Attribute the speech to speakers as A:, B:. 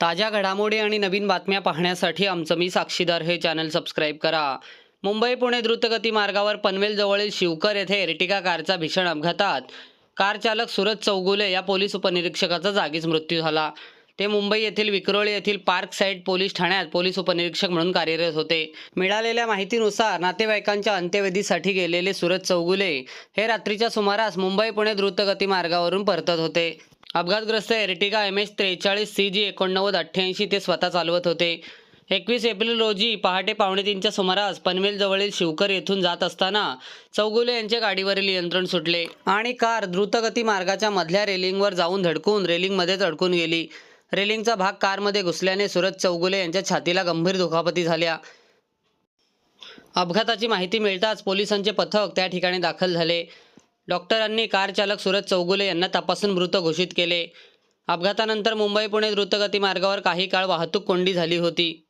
A: ताज्या घडामोडी आणि नवीन बातम्या पाहण्यासाठी आमचं मी साक्षीदार हे चॅनल सबस्क्राईब करा. मुंबई पुणे द्रुतगती मार्गावर पनवेल जवळील शिवकर येथे एर्टिगा कारचा भीषण अपघातात कार चालक सुरज चौगुले या पोलीस उपनिरीक्षकाचा जागीच मृत्यू झाला. ते मुंबई येथील विक्रोळी येथील पार्क साईड पोलीस ठाण्यात पोलीस उपनिरीक्षक म्हणून कार्यरत होते. मिळालेल्या माहितीनुसार नातेवाईकांच्या अंत्यविधीसाठी गेलेले सूरज चौगुले हे रात्रीच्या सुमारास मुंबई पुणे द्रुतगती मार्गावरून परतत होते. अपघातग्रस्त एर्टिगा एम एच त्रेचाळीस सी जी एकोणनव्वद अठ्ठ्याऐंशी ते स्वतः चालवत होते. एकवीस एप्रिल रोजी पहाटे पावणे तीनच्या सुमारास पनवेल जवळील शिवकर येथून जात असताना चौगुले यांच्या गाडीवरील नियंत्रण सुटले आणि कार द्रुतगती मार्गाच्या मधल्या रेलिंगवर जाऊन धडकून रेलिंगमध्येच अडकून गेली. रेलिंगचा भाग कारमध्ये घुसल्याने सुरज चौगुले यांच्या छातीला गंभीर दुखापती झाल्या. अपघाताची माहिती मिळताच पोलिसांचे पथक त्या ठिकाणी दाखल झाले. डॉक्टरांनी कार चालक सूरज चौगुले यांना तपासून मृत घोषित केले. अपघातानंतर मुंबई पुणे द्रुतगती मार्गावर काही काळ वाहतूक कोंडी झाली होती.